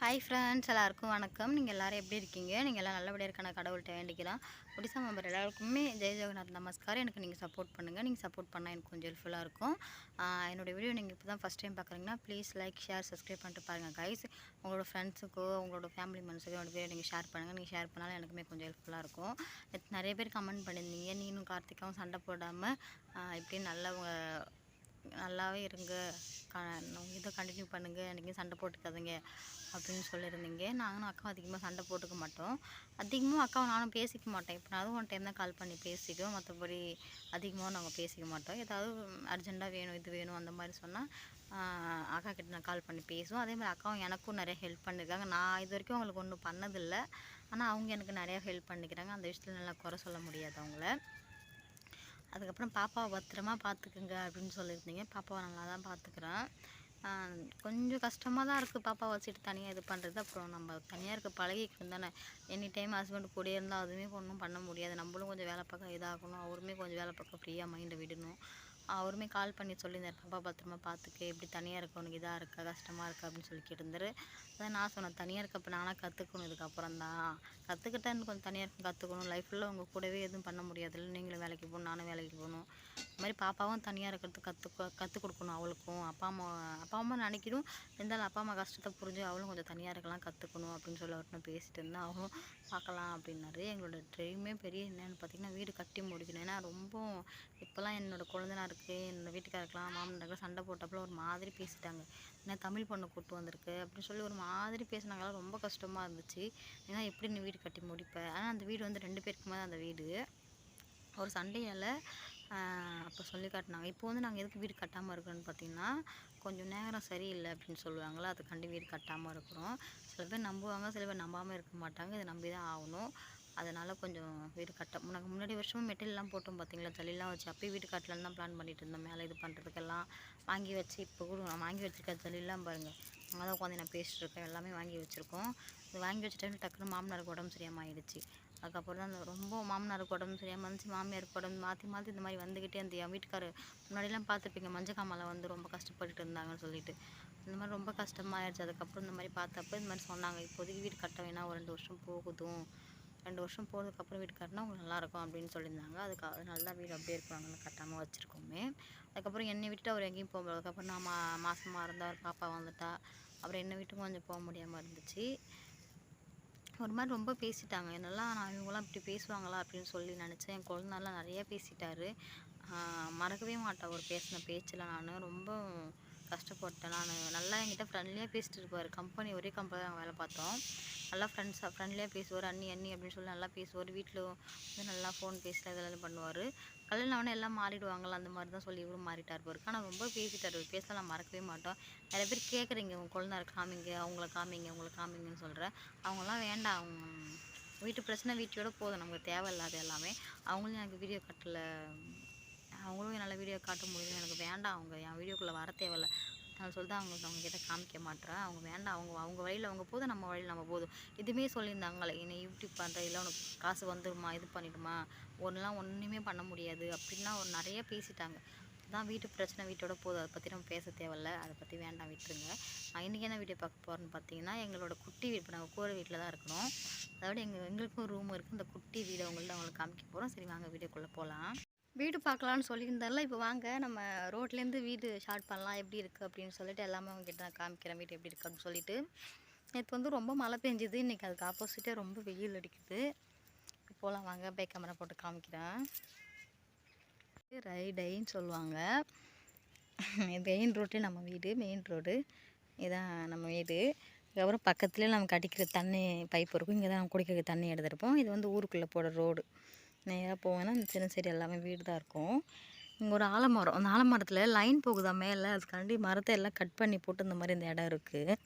Hi friends எல்லாருக்கும் வணக்கம். நீங்கள் எல்லோரும் எப்படி இருக்கீங்க? நீங்கள் எல்லாம் நல்லபடியாக இருக்கான கடவுள்கிட்ட வேண்டிக்கலாம் ஒடிசா மெம்பர் எல்லாருக்குமே ஜெய் ஜெகநாத் நமஸ்கார். எனக்கு நீங்கள் சப்போர்ட் பண்ணுங்கள் நீங்கள் சப்போர்ட் பண்ணால் எனக்கு கொஞ்சம் ஹெல்ப்ஃபுல்லாக இருக்கும். என்னோடய என்னோட வீடியோ நீங்கள் இப்போ தான் ஃபஸ்ட் டைம் பார்க்குறீங்கன்னா ப்ளீஸ் லைக் ஷேர் சப்ஸ்கிரைப் பண்ணிட்டு பாருங்கள் கைஸ் உங்களோட ஃப்ரெண்ட்ஸுக்கோ உங்களோட ஃபேமிலி மெம்பர்ஸுக்கோ என்னோட வீடியோ நீங்கள் ஷேர் பண்ணுங்கள் நீங்கள் ஷேர் பண்ணாலும் எனக்குமே கொஞ்சம் ஹெல்ப்ஃபுல்லாக இருக்கும். நிறைய பேர் கமெண்ட் பண்ணியிருந்தீங்க. நீனும் கார்த்திகாவும் சண்டை போடாமல் இப்படி நல்லவங்க நல்லாவே இருங்க. க இதை கண்டினியூ பண்ணுங்கள் என்றைக்கும் சண்டை போட்டுக்காதீங்க. அப்படின்னு சொல்லியிருந்தீங்க. நானும் அக்காவும் அதிகமாக சண்டை போட்டுக்க மாட்டோம். அதிகமாக அக்காவும் நானும் பேசிக்க மாட்டோம் எப்போனாலும் ஒன் டைம் தான் கால் பண்ணி பேசிக்குவோம். மற்றபடி அதிகமாக நாங்கள் பேசிக்க மாட்டோம். ஏதாவது அர்ஜெண்ட்டாக வேணும் இது வேணும் அந்த மாதிரி சொன்னால் அக்கா கிட்ட நான் கால் பண்ணி பேசுவோம். அதே மாதிரி அக்காவும் எனக்கும் நிறைய ஹெல்ப் பண்ணியிருக்காங்க நான் இது வரைக்கும் அவங்களுக்கு ஒன்றும் பண்ணதில்லை. ஆனால் அவங்க எனக்கு நிறையா ஹெல்ப் பண்ணிக்கிறாங்க. அந்த விஷயத்தில் நல்லா குறை சொல்ல முடியாது அவங்கள. அதுக்கப்புறம் பாப்பாவை பத்திரமா பார்த்துக்குங்க அப்படின்னு சொல்லியிருந்தீங்க. பாப்பாவை நல்லா தான் பார்த்துக்குறேன். கொஞ்சம் கஷ்டமாக தான் இருக்குது பாப்பாவை வச்சுட்டு தனியாக இது பண்ணுறது அப்புறம் நம்ம தனியாக இருக்க பழகிக்கணும் தானே. எனி டைம் ஹஸ்பண்ட் கூட இருந்தால் அதுவுமே ஒன்றும் பண்ண முடியாது. நம்மளும் கொஞ்சம் வேலை பார்க்க இதாகணும். அவருமே கொஞ்சம் வேலை பார்க்க ஃப்ரீயாக மைண்டை விடணும். அவருமே கால் பண்ணி சொல்லியிருந்தார் பாப்பா பத்திரமா பார்த்துக்க எப்படி தனியாக இருக்க உனக்கு இதாக இருக்கா? கஷ்டமாக இருக்கா? அப்படின்னு சொல்லி கேட்டிருந்தாரு. அதான் நான் சொன்னேன் தனியாக இருக்கப்போ நானாக கற்றுக்கணும் இதுக்கப்புறம் தான். கற்றுக்கிட்டேன்னு கொஞ்சம் தனியாக இருக்க கற்றுக்கணும் லைஃப்பில் உங்கள் கூடவே எதுவும் பண்ண முடியாதுல்ல. நீங்களும் வேலைக்கு போகணும் நானும் வேலைக்கு போகணும். இந்த மாதிரி பாப்பாவும் தனியாக இருக்கிறது கற்றுக்க கற்றுக் கொடுக்கணும் அவளுக்கும். அப்பா அம்மா அப்பா அம்மா நினைக்கணும். இருந்தாலும் அப்பா அம்மா கஷ்டத்தை புரிஞ்சு அவளும் கொஞ்சம் தனியாக இருக்கலாம் கற்றுக்கணும் அப்படின்னு சொல்லி அவர்கிட்ட பேசிட்டு இருந்தேன் அவளும் பார்க்கலாம் அப்படின்னாரு. எங்களோட ட்ரீமே பெரிய என்னன்னு பார்த்தீங்கன்னா வீடு கட்டி முடிக்கணும். ஏன்னா ரொம்ப இப்போல்லாம் என்னோடய குழந்தனாருக்கு என்னோடய வீட்டுக்காருக்கெல்லாம் மாமனாருக்கெல்லாம் சண்டை போட்டப்பல ஒரு மாதிரி பேசிட்டாங்க. ஏன்னா தமிழ் பொண்ணு கூட்டு வந்திருக்கு அப்படின்னு சொல்லி ஒரு மாதிரி பேசினாங்களா ரொம்ப கஷ்டமாக இருந்துச்சு. ஏன்னா எப்படி நீ வீடு கட்டி முடிப்பேன் ஆனால் அந்த வீடு வந்து ரெண்டு பேருக்குமே தான் அந்த வீடு. ஒரு சண்டையால் அப்போ சொல்லி காட்டினாங்க. இப்போ வந்து நாங்கள் எதுக்கு வீடு கட்டாமல் இருக்கிறோன்னு பார்த்தீங்கன்னா கொஞ்சம் நேரம் சரியில்லை அப்படின்னு சொல்லுவாங்களா அதுக்காண்டி வீடு கட்டாமல் இருக்கிறோம். சில பேர் நம்புவாங்க சில பேர் நம்பாமல் இருக்க மாட்டாங்க இதை நம்பி தான் ஆகணும். அதனால் கொஞ்சம் வீடு கட்ட நாங்கள் முன்னாடி வருஷமும் மெட்டீரியல்லாம் போட்டோம் பார்த்தீங்களா ஜல்லிலாம் வச்சு அப்போயே வீடு கட்டலான்னு தான் பிளான் பண்ணிட்டு இருந்தோம். மேலே இது பண்ணுறதுக்கெல்லாம் வாங்கி வச்சு இப்போ கூட நான் வாங்கி வச்சிருக்க ஜல்லிலாம் பாருங்கள் அங்கே தான் உட்காந்து நான் பேசிட்டு இருக்கேன் எல்லாமே வாங்கி வச்சுருக்கோம். இது வாங்கி வச்சுட்டு டக்குன்னு மாமனாருக்கு உடம்பு சரியாமல் ஆயிடுச்சு. அதுக்கப்புறம் தான் அந்த ரொம்ப மாமனாருக்கு உடம்பு சரியாக இருந்துச்சு மாமியாருக்கு உடம்பு மாற்றி மாற்றி இந்த மாதிரி வந்துக்கிட்டே அந்த என் வீட்டுக்காரர் முன்னாடிலாம் பார்த்துருப்பீங்க மஞ்சக்காமலை வந்து ரொம்ப கஷ்டப்பட்டுட்டு இருந்தாங்கன்னு சொல்லிட்டு. இந்த மாதிரி ரொம்ப கஷ்டமாக ஆயிடுச்சு அதுக்கப்புறம் இந்த மாதிரி பார்த்தப்ப இந்த மாதிரி சொன்னாங்க இப்போதைக்கு வீடு கட்ட வேணாம் ஒரு ரெண்டு வருஷம் போகுதும். ரெண்டு வருஷம் போனதுக்கப்புறம் வீடு கட்டினா உங்களுக்கு நல்லாயிருக்கும் அப்படின்னு சொல்லியிருந்தாங்க. அதுக்கு அதனால தான் வீடு அப்படியே இருக்கிறாங்கன்னு கட்டாமல் வச்சுருக்கோமே. அதுக்கப்புறம் என்னை விட்டுட்டு அவர் எங்கேயும் போக அதுக்கப்புறம் நான் மா மாதமாக இருந்தால் ஒரு பாப்பா வந்துட்டா. அப்புறம் என்னை விட்டு கொஞ்சம் போக முடியாமல் இருந்துச்சு. ஒரு மாதிரி ரொம்ப பேசிட்டாங்க. என்னெல்லாம் நான் இவங்களாம் இப்படி பேசுவாங்களா அப்படின்னு சொல்லி நினச்சேன். என் குழந்தைலாம் நிறையா பேசிட்டாரு. மறக்கவே மாட்டேன் அவர் பேசின பேச்சில் நான். ரொம்ப கஷ்டப்பட்டேன் நான். நல்லா என்கிட்ட ஃப்ரெண்ட்லியாக பேசிட்டு இருப்பார். கம்பெனி ஒரே கம்பெனி தான் வேலை பார்த்தோம். நல்லா ஃப்ரெண்ட்ஸாக ஃப்ரெண்ட்லியாக பேசுவார். அண்ணி அண்ணி அப்படின்னு சொல்லி நல்லா பேசுவார். வீட்டில் வந்து நல்லா ஃபோன் பேசுகிற இதெல்லாம் பண்ணுவார். கல்யாணம் ஆனே எல்லாம் மாறிடுவாங்கல்ல அந்த மாதிரி தான் சொல்லி இவரும் மாறிட்டார் போருக்கு ஆனால் ரொம்ப பேசிட்டார். பேசலாம் நான் மறக்கவே மாட்டோம். நிறைய பேர் கேட்குறீங்க உங்கள் குழந்தை காமிங்க அவங்கள காமிங்க அவங்கள காமிங்கன்னு சொல்கிறேன் அவங்களாம் வேண்டாம். அவங்க வீட்டு பிரச்சனை வீட்டோட போதும். நமக்கு தேவையில்லாத எல்லாமே. அவங்களும் எனக்கு வீடியோ கட்டில் அவங்களும் என்னால் வீடியோ காட்ட முடியும் எனக்கு வேண்டாம். அவங்க என் வீடியோக்குள்ளே வர தேவையில்ல. நான் சொல்லிட்டு அவங்க அவங்ககிட்ட காமிக்க மாட்டேறேன் அவங்க வேண்டாம். அவங்க அவங்க வழியில் அவங்க போதும். நம்ம வழியில் நம்ம போதும். இதுவுமே சொல்லியிருந்தாங்களே என்னை யூடியூப் பண்ணுற இல்லை உனக்கு காசு வந்துடுமா இது பண்ணிடுமா? ஒன்றுலாம் ஒன்றுமே பண்ண முடியாது. அப்படின்லாம் ஒரு நிறைய பேசிட்டாங்க. தான் வீட்டு பிரச்சனை வீட்டோட போதும். அதை பற்றி நம்ம பேச தேவையில்ல. அதை பற்றி வேண்டாம். விட்டுருங்க. நான் இன்றைக்கி என்ன வீடியோ பார்க்க போகிறேன்னு பார்த்தீங்கன்னா எங்களோட குட்டி வீடு இப்போ நாங்கள் கூரை வீட்டில் தான் இருக்கணும். அதோட எங்கள் எங்களுக்கும் ரூம் இருக்குது இந்த குட்டி வீடு அவங்கள்ட்ட அவங்களுக்கு காமிக்க போகிறோம் சரி வாங்க வீடியோக்குள்ளே போகலாம் வீடு பார்க்கலான்னு சொல்லியிருந்தால இப்போ வாங்க நம்ம ரோட்லேருந்து வீடு ஷார்ட் பண்ணலாம் எப்படி இருக்குது அப்படின்னு சொல்லிட்டு எல்லாமே அவங்ககிட்ட நான் காமிக்கிறேன் வீடு எப்படி இருக்குது அப்படின்னு சொல்லிட்டு. நேற்று வந்து ரொம்ப மழை பெஞ்சுது இன்றைக்கி அதுக்கு ஆப்போசிட்டே ரொம்ப வெயில் அடிக்குது. இப்போலாம் வாங்க பைக் கேமரா போட்டு காமிக்கிறேன். ரைடைன்னு சொல்லுவாங்க. மெயின் ரோட்டு நம்ம வீடு மெயின் ரோடு இதான் நம்ம வீடு. அதுக்கப்புறம் பக்கத்துலேயே நமக்கு அடிக்கிற தண்ணி பைப் இருக்கும் இங்கே தான் நம்ம குடிக்கிற தண்ணி எடுத்துருப்போம் இது வந்து ஊருக்குள்ளே போகிற ரோடு நேராக போவேன்னா இந்த சின்ன சைடு எல்லாமே வீடு தான் இருக்கும். இங்கே ஒரு ஆலமரம். அந்த ஆலமரத்தில் லைன் போகுதா மேலே? அதுக்காண்டி மரத்தை எல்லாம் கட் பண்ணி போட்டு இந்த மாதிரி இந்த இடம் இருக்குது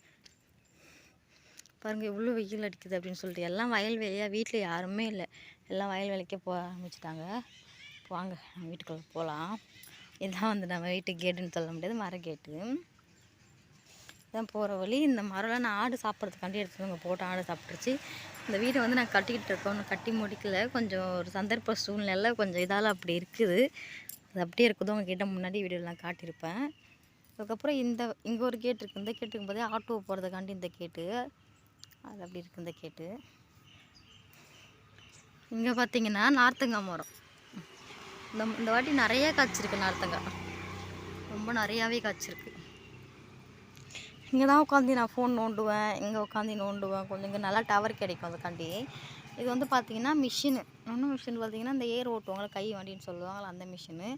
பாருங்கள் இவ்வளோ வெயில் அடிக்குது அப்படின்னு சொல்லிட்டு. எல்லாம் வயல் வெளியாக வீட்டில் யாருமே இல்லை. எல்லாம் வயல் வேலைக்கே போக ஆரம்பிச்சிட்டாங்க. வாங்க நம்ம வீட்டுக்குள்ளே போகலாம் இதுதான் வந்து நம்ம வீட்டு கேட்டுன்னு சொல்ல முடியாது மர கேட்டு இதான் போகிற வழி. இந்த மரம்லாம் நான் ஆடு சாப்பிட்றதுக்காண்டி எடுத்துகிட்டு போட்டு ஆடு சாப்பிட்ருச்சு இந்த வீடை வந்து நான் கட்டிக்கிட்டு இருக்கோம். நான் கட்டி முடிக்கல. கொஞ்சம் ஒரு சந்தர்ப்ப சூழ்நிலை கொஞ்சம் இதால் அப்படி இருக்குது. அது அப்படியே இருக்குதோ உங்ககிட்ட முன்னாடி வீடியோலாம் காட்டியிருப்பேன். அதுக்கப்புறம் இந்த இங்கே ஒரு கேட் இருக்குது இந்த கேட்டுக்கும் போதே ஆட்டோ போகிறதுக்காண்டி இந்த கேட்டு அது அப்படி இருக்குது இந்த கேட்டு இங்கே பார்த்தீங்கன்னா நார்த்தங்காய் மரம். இந்த இந்த வாட்டி நிறைய காய்ச்சிருக்கு நார்த்தங்காய் ரொம்ப நிறையாவே காய்ச்சிருக்கு. இங்கே தான் உட்காந்து நான் ஃபோன் நோண்டுவேன் இங்கே உட்காந்து நோண்டுவேன். கொஞ்சம் இங்கே நல்லா டவர் கிடைக்கும் அதுக்காண்டி. இது வந்து பார்த்தீங்கன்னா மிஷினு இன்னும் மிஷின் பார்த்திங்கன்னா இந்த ஏர் ஓட்டுவாங்கள கை வண்டின்னு சொல்லுவாங்களா அந்த மிஷினு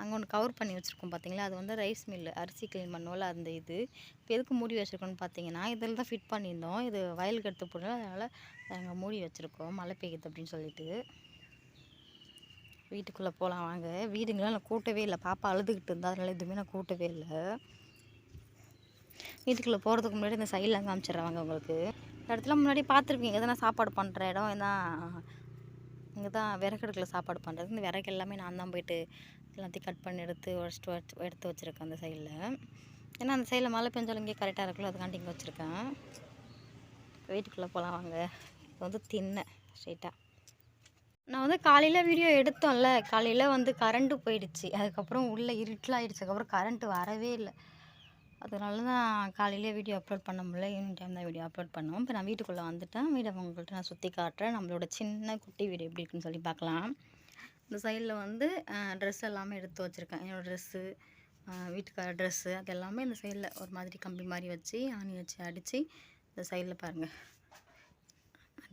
அங்கே ஒன்று கவர் பண்ணி வச்சுருக்கோம் பார்த்தீங்களா? அது வந்து ரைஸ் மில்லு அரிசி க்ளீன் பண்ணுவோம்ல அந்த இது. இப்போ எதுக்கு மூடி வச்சுருக்கோன்னு பார்த்தீங்கன்னா இதில் தான் ஃபிட் பண்ணியிருந்தோம். இது வயலுக்கு எடுத்து போடல அதனால் நாங்கள் மூடி வச்சுருக்கோம். மழை பெய்யுது அப்படின்னு சொல்லிட்டு. வீட்டுக்குள்ளே போகலாம் வாங்க. வீடுங்களாம் நான் கூட்டவே இல்லை. பாப்பா அழுதுகிட்டு இருந்தால் அதனால் எதுவுமே நான் கூட்டவே இல்லை. வீட்டுக்குள்ளே போகிறதுக்கு முன்னாடி இந்த சைடில் காமிச்சிடுறாங்க உங்களுக்கு. இந்த இடத்துல முன்னாடி பார்த்துருப்பீங்க எதனா சாப்பாடு பண்ணுற இடம் இதான் இங்கே தான் விறகடுக்கில் சாப்பாடு பண்ணுறது இந்த விறகு எல்லாமே நான் தான் போயிட்டு எல்லாத்தையும் கட் பண்ணி எடுத்து உடச்சிட்டு வச்சு எடுத்து வச்சுருக்கேன் அந்த சைடில் ஏன்னா அந்த சைடில் மழை பெஞ்சாலும் இங்கே கரெக்டாக இருக்குல்ல அதுக்காண்டி இங்கே வச்சுருக்கேன். வீட்டுக்குள்ளே போகலாம் வாங்க. இது வந்து தின்ன ஸ்ட்ரெயிட்டாக நான் வந்து காலையில் வீடியோ எடுத்தோம்ல காலையில் வந்து கரண்ட்டு போயிடுச்சு. அதுக்கப்புறம் உள்ளே இருட்டில் ஆயிடுச்சு. அதுக்கப்புறம் கரண்ட்டு வரவே இல்லை. அதனால தான் காலையிலே வீடியோ அப்லோட் பண்ண முடியல. ஈவினிங் டைம் தான் வீடியோ அப்லோட் பண்ணோம் இப்போ நான் வீட்டுக்குள்ளே வந்துட்டேன். வீடை உங்கள்கிட்ட நான் சுற்றி காட்டுறேன். நம்மளோட சின்ன குட்டி வீடு எப்படி இருக்குன்னு சொல்லி பார்க்கலாம். இந்த சைடில் வந்து ட்ரெஸ் எல்லாமே எடுத்து வச்சுருக்கேன். என்னோடய ட்ரெஸ்ஸு வீட்டுக்கார ட்ரெஸ்ஸு அது எல்லாமே இந்த சைடில் ஒரு மாதிரி கம்பி மாதிரி வச்சு ஆணி வச்சு அடித்து இந்த சைடில் பாருங்கள்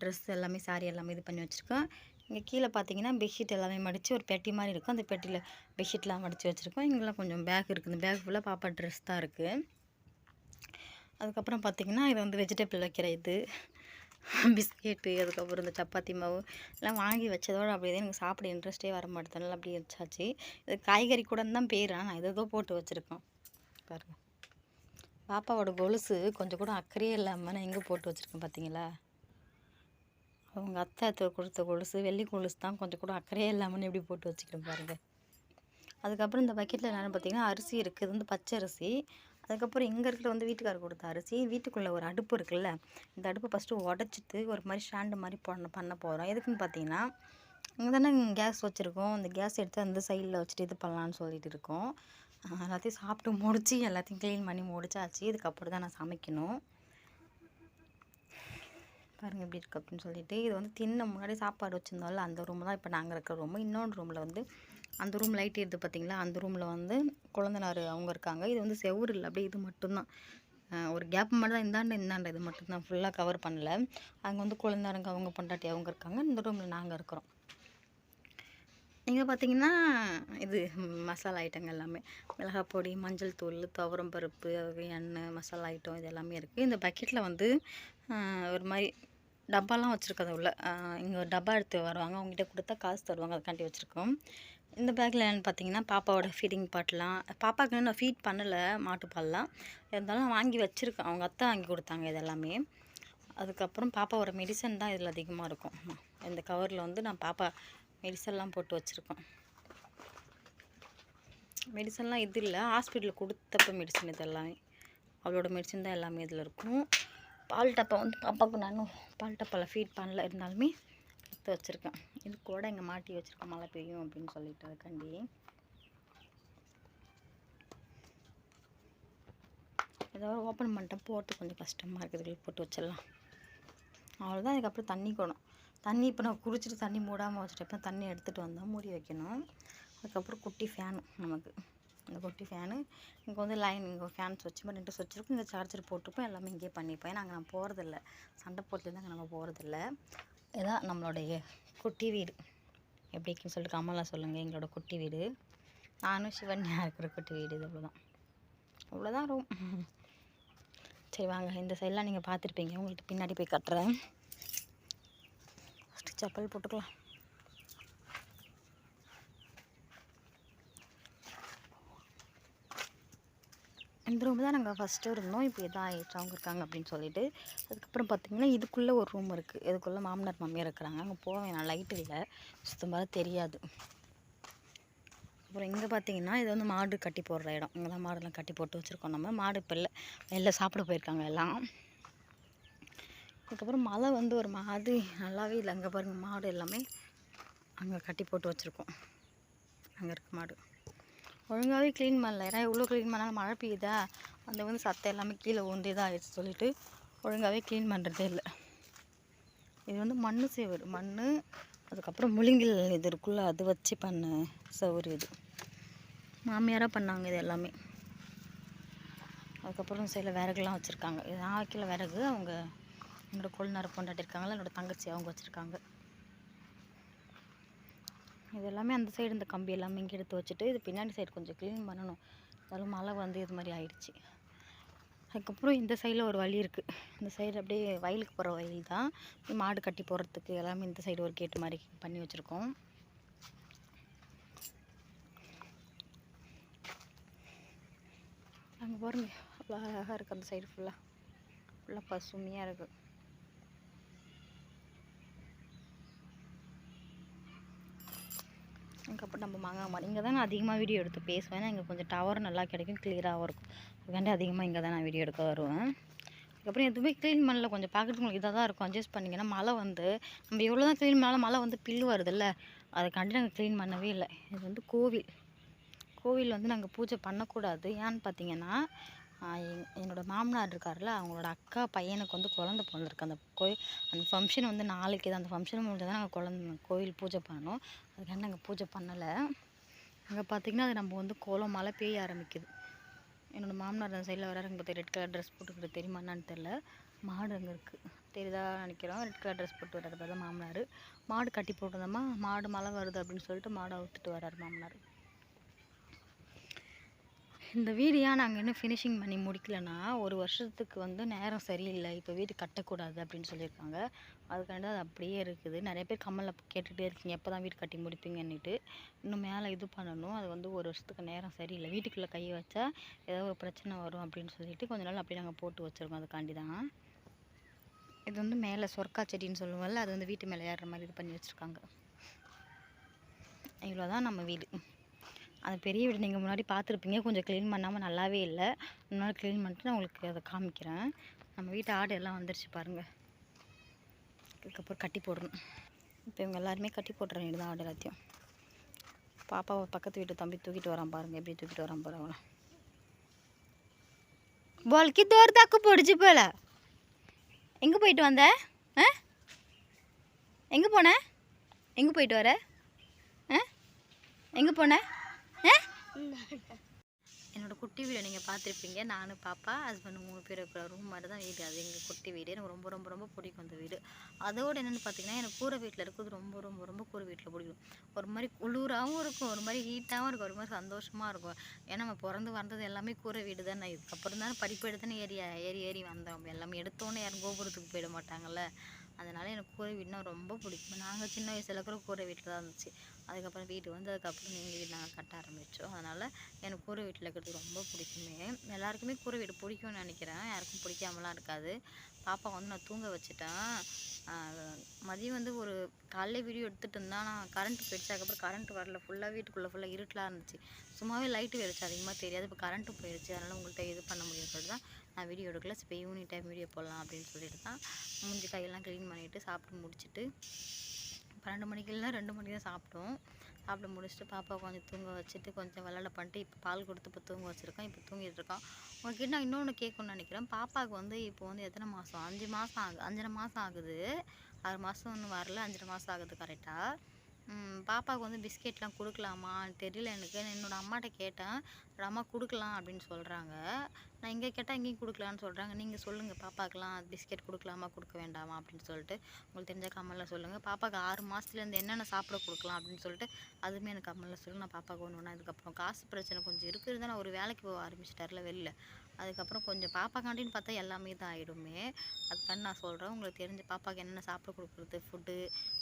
ட்ரெஸ் எல்லாமே சாரி எல்லாமே இது பண்ணி வச்சுருக்கேன். இங்கே கீழே பார்த்தீங்கன்னா பெட்ஷீட் எல்லாமே மடித்து ஒரு பெட்டி மாதிரி இருக்கும். அந்த பெட்டியில் பெட்ஷீட்லாம் மடித்து வச்சுருக்கோம். இங்கெல்லாம் கொஞ்சம் பேக் இருக்குது. இந்த பேக் ஃபுல்லாக பாப்பா ட்ரெஸ் தான் இருக்குது அதுக்கப்புறம் பார்த்தீங்கன்னா இது வந்து வெஜிடபிள் வைக்கிற இது. பிஸ்கெட்டு அதுக்கப்புறம் இந்த சப்பாத்தி மாவு எல்லாம் வாங்கி வச்சதோட அப்படியே எனக்கு சாப்பிட இன்ட்ரெஸ்ட்டே வர மாட்டேதுனால அப்படியே வச்சாச்சு இது காய்கறி கூட தான் பேர். ஆனால் எதோ போட்டு வச்சுருக்கோம். பாருங்கள் பாப்பாவோட கொலுசு கொஞ்சம் கூட அக்கறையே இல்லாமல் நான் எங்கே போட்டு வச்சுருக்கேன் பார்த்தீங்களா அவங்க அத்தை அத்தை கொடுத்த கொலுசு வெள்ளி கொலுசு தான் கொஞ்சம் கூட அக்கறையே இல்லாமல் எப்படி போட்டு வச்சுக்கிறேன் பாருங்கள் அதுக்கப்புறம் இந்த பக்கெட்டில் என்னென்னு பார்த்தீங்கன்னா அரிசி இருக்குது இது வந்து பச்சை அரிசி அதுக்கப்புறம் இங்கே இருக்கிற வந்து வீட்டுக்காரர் கொடுத்த அரிசி. வீட்டுக்குள்ளே ஒரு அடுப்பு இருக்குல்ல இந்த அடுப்பை ஃபஸ்ட்டு உடச்சிட்டு ஒரு மாதிரி ஸ்டாண்டு மாதிரி பண்ண பண்ண போகிறோம் எதுக்குன்னு பார்த்தீங்கன்னா இங்கே தானே கேஸ் வச்சுருக்கோம். இந்த கேஸ் எடுத்து அந்த சைடில் வச்சுட்டு இது பண்ணலான்னு சொல்லிட்டு இருக்கோம். எல்லாத்தையும் சாப்பிட்டு முடிச்சு எல்லாத்தையும் க்ளீன் பண்ணி முடிச்சாச்சு. இதுக்கப்புறம் தான் நான் சமைக்கணும். பாருங்கள் எப்படி இருக்குது அப்படின்னு சொல்லிட்டு இது வந்து தின்ன முன்னாடி சாப்பாடு வச்சுருந்தோம்ல அந்த ரூம் தான் இப்போ நாங்கள் இருக்கிற ரூமு இன்னொன்று ரூமில் வந்து அந்த ரூம் லைட் எடுத்து பார்த்தீங்களா அந்த ரூமில் வந்து குழந்தனார் அவங்க இருக்காங்க. இது வந்து செவுரு இல்லை அப்படியே இது மட்டும்தான். ஒரு கேப் மட்டும் தான் இந்தாண்ட இந்தாண்ட இது மட்டும்தான் ஃபுல்லாக கவர் பண்ணல. அங்கே வந்து குழந்தாருங்க அவங்க பொண்டாட்டி அவங்க இருக்காங்க இந்த ரூமில் நாங்கள் இருக்கிறோம். இங்கே பார்த்தீங்கன்னா இது மசாலா ஐட்டங்கள் எல்லாமே. மிளகாய் பொடி மஞ்சள் தூள் துவரம் பருப்பு எண்ணெய் மசாலா ஐட்டம் இது எல்லாமே இருக்குது இந்த பக்கெட்டில் வந்து ஒரு மாதிரி டப்பாலாம் வச்சுருக்கோம் உள்ள. இங்கே ஒரு டப்பா எடுத்து வருவாங்க. அவங்ககிட்ட கொடுத்தா காசு தருவாங்க. அதுக்காண்டி வச்சுருக்கோம். இந்த பேக்கில் என்னென்னு பார்த்தீங்கன்னா பாப்பாவோட ஃபீடிங் பாட்டெலாம். பாப்பாவுக்கு நான் ஃபீட் பண்ணலை மாட்டுப்பால்லாம் இருந்தாலும் வாங்கி வச்சுருக்கேன் அவங்க அத்தை வாங்கி கொடுத்தாங்க இது எல்லாமே. அதுக்கப்புறம் பாப்பாவோட மெடிசன் தான் இதில் அதிகமாக இருக்கும். இந்த கவரில் வந்து நான் பாப்பா மெடிசன்லாம் போட்டு வச்சுருக்கோம். மெடிசன்லாம் இது இல்லை. ஹாஸ்பிட்டலில் கொடுத்தப்ப மெடிசன் இது எல்லாமே. அவளோட மெடிசன் தான் எல்லாமே இதில் இருக்கும். பால் டப்பா வந்து பாப்பாவுக்கு நானும் பால் டப்பாவில் ஃபீட் பண்ணல இருந்தாலுமே எடுத்து வச்சுருக்கேன். இது கூட இங்கே மாட்டி வச்சுருக்கேன் மழை பெய்யும் அப்படின்னு சொல்லிட்டு அதுக்காண்டி. ஏதாவது ஓப்பன் பண்ணிட்டேன் போட்டு கொஞ்சம் கஷ்டமாக இருக்குது போட்டு வச்சிடலாம். அவ்வளோதான் அதுக்கப்புறம் தண்ணி கோணும் தண்ணி இப்போ நான் குடிச்சிட்டு தண்ணி மூடாமல் வச்சுட்டப்போ தண்ணி எடுத்துகிட்டு வந்தால் மூடி வைக்கணும். அதுக்கப்புறம் குட்டி ஃபேனும் நமக்கு. இந்த குட்டி ஃபேனு இங்கே வந்து லைன் இங்கே ஃபேன்ஸ் வச்சு மாதிரி ரெண்டு சுவிட்ச் இருக்கும் இங்கே சார்ஜர் போட்டிருப்போம் எல்லாமே இங்கேயே பண்ணிப்போம். ஏன்னா அங்கே நான் போகிறதில்ல சண்டை போட்டு அங்கே நம்ம போகிறதில்ல இதான் நம்மளுடைய குட்டி வீடு. எப்படி இருக்குன்னு சொல்லிட்டு கமலா சொல்லுங்கள் எங்களோட குட்டி வீடு. நானும் சிவன்யா இருக்கிற குட்டி வீடு இது அவ்வளோதான் அவ்வளோதான் ரூம் சரி வாங்க. இந்த சைட்லாம் நீங்கள் பார்த்துருப்பீங்க. உங்களுக்கு பின்னாடி போய் கட்டுறேன். ஃபஸ்ட்டு செப்பல் போட்டுக்கலாம். இந்த ரூம் தான் நாங்கள் ஃபஸ்ட்டு இருந்தோம். இப்போ இதான் ஆயிடுச்சு. அவங்க இருக்காங்க அப்படின்னு சொல்லிட்டு. அதுக்கப்புறம் பார்த்தீங்கன்னா இதுக்குள்ளே ஒரு ரூம் இருக்குது இதுக்குள்ளே மாமனார் மாமியார் இருக்கிறாங்க. அங்கே போவேன் நான் லைட் இல்லை. சுத்தமாக தெரியாது. அப்புறம் இங்கே பார்த்தீங்கன்னா இது வந்து மாடு கட்டி போடுற இடம். இங்கே தான் மாடுலாம் கட்டி போட்டு வச்சுருக்கோம் நம்ம. மாடு இப்போ இல்லை. வெளில சாப்பிட போயிருக்காங்க எல்லாம். அதுக்கப்புறம் மழை வந்து ஒரு மாதிரி நல்லாவே இல்லை. அங்கே பாருங்கள் மாடு எல்லாமே அங்கே கட்டி போட்டு வச்சுருக்கோம். அங்கே இருக்க மாடு. ஒழுங்காகவே க்ளீன் பண்ணல. ஏன்னா எவ்வளோ க்ளீன் பண்ணாலும் மழை பெய்யுதா? அந்த வந்து சத்தம் எல்லாமே கீழே ஊண்டி தான் ஆயிடுச்சு சொல்லிட்டு ஒழுங்காகவே க்ளீன் பண்ணுறதே இல்லை. இது வந்து மண் சேவர். மண் அதுக்கப்புறம் முழுங்கில் இது இருக்குல்ல அது வச்சு பண்ண சவுறு இது. மாமியாராக பண்ணாங்க இது எல்லாமே. அதுக்கப்புறம் சில விறகுலாம் வச்சுருக்காங்க. இது நான் வைக்கல விறகு அவங்க என்னோட கொழுநர் பொண்டாட்டி இருக்காங்களா என்னோட தங்கச்சி அவங்க வச்சுருக்காங்க. இது எல்லாமே அந்த சைடு இந்த கம்பி எல்லாமே இங்கே எடுத்து வச்சுட்டு இது பின்னாடி சைடு கொஞ்சம் க்ளீன் பண்ணணும். இருந்தாலும் மழை வந்து இது மாதிரி ஆயிடுச்சு. அதுக்கப்புறம் இந்த சைடில் ஒரு வழி இருக்குது இந்த சைடு அப்படியே வயலுக்கு போகிற வயல் தான். மாடு கட்டி போகிறதுக்கு எல்லாமே இந்த சைடு ஒரு கேட்டு மாதிரி பண்ணி வச்சுருக்கோம். அங்கே பாருங்க அவ்வளோ அழகாக இருக்குது அந்த சைடு ஃபுல்லாக ஃபுல்லாக பசுமையாக இருக்குது அதுக்கப்புறம் நம்ம மாங்காய் மரம் இங்கே தான் நான் அதிகமாக வீடியோ எடுத்து பேசுவேன். இங்கே கொஞ்சம் டவர் நல்லா கிடைக்கும் கிளியராகவும் இருக்கும். அதுக்காண்டி அதிகமாக இங்கே தான் நான் வீடியோ எடுக்க வருவேன். அதுக்கப்புறம் எதுவுமே க்ளீன் பண்ணல. கொஞ்சம் பார்க்குறதுக்கு உங்களுக்கு இதாக தான் இருக்கும். அட்ஜஸ்ட் பண்ணிங்கன்னா மழை வந்து நம்ம எவ்வளோ தான் க்ளீன் பண்ணாலும் மழை வந்து பில்லு வருதுல்ல. அதுக்காண்டி நாங்கள் க்ளீன் பண்ணவே இல்லை. இது வந்து கோவில். கோவில் வந்து நாங்கள் பூஜை பண்ணக்கூடாது. ஏன்னு பார்த்தீங்கன்னா ஆஹ் என்னோடய மாமனார் இருக்கார்ல அவங்களோட அக்கா பையனுக்கு வந்து குழந்த பிறந்திருக்கு. அந்த கோயில் அந்த ஃபங்க்ஷன் வந்து நாளைக்கு தான். அந்த ஃபங்க்ஷன் முடிஞ்சு தான் நாங்கள் குழந்த கோயில் பூஜை பண்ணணும். அதுக்காக நாங்கள் பூஜை பண்ணலை. அங்கே பார்த்தீங்கன்னா அது நம்ம வந்து கோலம் மழை பெய்ய ஆரம்பிக்குது. என்னோடய மாமனார் அந்த சைடில் வராரு. பார்த்து ரெட் கலர் ட்ரெஸ் போட்டுக்கிட்டு தெரியுமா என்னன்னு தெரில மாடு அங்கே இருக்குது தெரியுதா நினைக்கிறோம். ரெட் கலர் ட்ரெஸ் போட்டு வர்றாரு பார்த்தா மாமனார். மாடு கட்டி போட்டிருந்தோமா? மாடு மழை வருது அப்படின்னு சொல்லிட்டு மாடை அவுத்துட்டு வர்றாரு மாமனார். இந்த வீடு நாங்கள் இன்னும் ஃபினிஷிங் பண்ணி முடிக்கலன்னா ஒரு வருஷத்துக்கு வந்து நேரம் சரியில்லை. இப்போ வீடு கட்டக்கூடாது அப்படின்னு சொல்லியிருக்காங்க. அதுக்காண்டி அது அப்படியே இருக்குது. நிறைய பேர் கம்மலில் கேட்டுகிட்டே இருக்கீங்க. எப்போ தான் வீடு கட்டி முடிப்பீங்கன்னுட்டு. இன்னும் மேலே இது பண்ணணும். அது வந்து ஒரு வருஷத்துக்கு நேரம் சரியில்லை. வீட்டுக்குள்ளே கையை வச்சா ஏதோ ஒரு பிரச்சனை வரும் அப்படின்னு சொல்லிட்டு கொஞ்ச நாள் அப்படியே நாங்கள் போட்டு வச்சுருக்கோம். அதுக்காண்டி தான். இது வந்து மேலே சொர்க்கா செடின்னு சொல்லுவோம்ல அது வந்து வீட்டு மேலே ஏறுற மாதிரி இது பண்ணி வச்சுருக்காங்க. இவ்வளோ தான் நம்ம வீடு. அந்த பெரிய வீடு நீங்கள் முன்னாடி பார்த்துருப்பீங்க. கொஞ்சம் க்ளீன் பண்ணாமல் நல்லாவே இல்லை. முன்னாடி க்ளீன் பண்ணிட்டு நான் உங்களுக்கு அதை காமிக்கிறேன். நம்ம வீட்டு ஆடு எல்லாம் வந்துருச்சு பாருங்கள் இதுக்கப்புறம் கட்டி போடணும். இப்போ இவங்க எல்லாருமே கட்டி போட்டுற வேண்டியது தான் ஆடு எல்லாத்தையும். பாப்பாவை பக்கத்து வீட்டு தம்பி தூக்கிட்டு வரான் பாருங்கள் எப்படி தூக்கிட்டு வரான் பாரு அவனை. பால்கி தோர் தாக்கு போடுச்சு போல. எங்கே போயிட்டு வந்த? ஆ? எங்கே போன? எங்கே போயிட்டு வர? ஆ? எங்கே போன? என்னோட குட்டி வீடை நீங்கள் பார்த்துருப்பீங்க. நானும் பாப்பா ஹஸ்பண்ட் மூணு பேர் இருக்கிற ரூம் மாதிரி தான் வீடு. அது எங்கள் குட்டி வீடு. எனக்கு ரொம்ப ரொம்ப ரொம்ப பிடிக்கும் அந்த வீடு. அதோடு என்னென்னு பார்த்தீங்கன்னா எனக்கு கூரை வீட்டில் இருக்கிறது ரொம்ப ரொம்ப ரொம்ப கூரை வீட்டில் பிடிக்கும். ஒரு மாதிரி குளிராகவும் இருக்கும். ஒரு மாதிரி ஹீட்டாகவும் இருக்கும். ஒரு மாதிரி சந்தோஷமாக இருக்கும். ஏன்னா நம்ம பிறந்து வந்தது எல்லாமே கூரை வீடு தானே. இதுக்கப்புறம் தானே படிப்பு எடுத்துன்னு ஏறி ஏறி ஏறி வந்தோம். எல்லாமே எடுத்தோன்னே யாரும் கோபுரத்துக்கு போயிட மாட்டாங்கல்ல. அதனால் எனக்கு கூரை வீடுனா ரொம்ப பிடிக்கும். நாங்கள் சின்ன வயசில் இருக்கிற கூரை வீட்டில் தான் இருந்துச்சு. அதுக்கப்புறம் வீடு வந்து அதுக்கப்புறம் எங்கள் வீடு நாங்கள் கட்ட ஆரம்பித்தோம். அதனால் எனக்கு கூரை வீட்டில் இருக்கிறது ரொம்ப பிடிக்குமே. எல்லாருக்குமே கூரை வீடு பிடிக்கும்னு நினைக்கிறேன். யாருக்கும் பிடிக்காமலாம் இருக்காது. பாப்பா வந்து நான் தூங்க வச்சுட்டேன் மதியம் வந்து ஒரு காலைல வீடியோ எடுத்துகிட்டு இருந்தேன் ஆனால் கரண்ட் போயிடுச்சு அதுக்கப்புறம் கரண்ட் வரல ஃபுல்லாக வீட்டுக்குள்ளே ஃபுல்லாக இருட்டலாக இருந்துச்சு. சும்மாவே லைட்டு வெளிச்சு அதிகமாக தெரியாது. இப்போ கரண்ட்டு போயிடுச்சு அதனால் உங்கள்கிட்ட இது பண்ண முடியும் சொல்லிட்டு தான் நான் வீடியோ எடுக்கல. இப்போ ஈவினிங் டைம் வீடியோ போடலாம் அப்படின்னு சொல்லிட்டு தான் முடிஞ்சு கையெல்லாம் க்ளீன் பண்ணிவிட்டு சாப்பிட்டு முடிச்சுட்டு பன்னெண்டு மணிக்கெல்லாம் ரெண்டு மணி தான் சாப்பிட்டோம். சாப்பிட முடிச்சுட்டு பாப்பா கொஞ்சம் தூங்க வச்சுட்டு கொஞ்சம் விளாட பண்ணிட்டு இப்போ பால் கொடுத்து இப்போ தூங்க வச்சுருக்கோம். இப்போ தூங்கிட்டு இருக்கான் உங்ககிட்ட நான் இன்னொன்று கேட்கணும்னு நினைக்கிறேன். பாப்பாவுக்கு வந்து இப்போ வந்து எத்தனை மாதம் அஞ்சு மாதம் ஆகு அஞ்சரை மாதம் ஆகுது. ஆறு மாதம் ஒன்றும் வரல அஞ்சரை மாதம் ஆகுது கரெக்டாக பாப்பாவுக்கு வந்து பிஸ்கெட்லாம் கொடுக்கலாமா தெரியல எனக்கு. என்னோடய அம்மாட்ட கேட்டேன். அம்மா கொடுக்கலாம் அப்படின்னு சொல்கிறாங்க நான் இங்கே கேட்டால் இங்கேயும் கொடுக்கலான்னு சொல்கிறாங்க நீங்கள் சொல்லுங்கள் பாப்பாக்கெலாம் பிஸ்கெட் கொடுக்கலாமா கொடுக்க வேண்டாமா அப்படின்னு சொல்லிட்டு உங்களுக்கு தெரிஞ்ச கம்மலில் சொல்லுங்கள் பாப்பாவுக்கு ஆறு மாதத்துலேருந்து என்னென்ன சாப்பிட கொடுக்கலாம் அப்படின்னு சொல்லிட்டு அதுவுமே எனக்கு கம்மலில் சொல்லுங்கள் நான் பாப்பாவுக்கு ஒன்று ஒன்றா இதுக்கப்புறம் காசு பிரச்சனை கொஞ்சம் இருக்குது நான் ஒரு வேலைக்கு போக ஆரம்பிச்சிட்டார்ல வெளில. அதுக்கப்புறம் கொஞ்சம் பாப்பாக்காண்டின்னு பார்த்தா எல்லாமே தான் ஆகிடுமே அதுக்காண்டி நான் சொல்கிறேன் உங்களுக்கு தெரிஞ்ச பாப்பாவுக்கு என்னென்ன சாப்பிட கொடுக்குறது ஃபுட்டு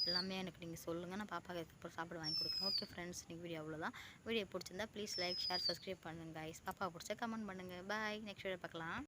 எல்லாமே எனக்கு நீங்கள் சொல்லுங்கள் நான் பாப்பாவுக்கு அதுக்கப்புறம் சாப்பிட வாங்கி கொடுக்குறேன். ஓகே ஃப்ரெண்ட்ஸ் நீங்கள் வீடியோ அவ்வளோதான் வீடியோ பிடிச்சிருந்தா ப்ளீஸ் லைக் ஷேர் சப்ஸ்கிரைப் பண்ணுங்கள் கைஸ் பாப்பா பிடிச்சா கமெண்ட் பண்ணுங்கள் பாய் நெக்ஸ்ட் வீடியோ பார்க்கலாம்.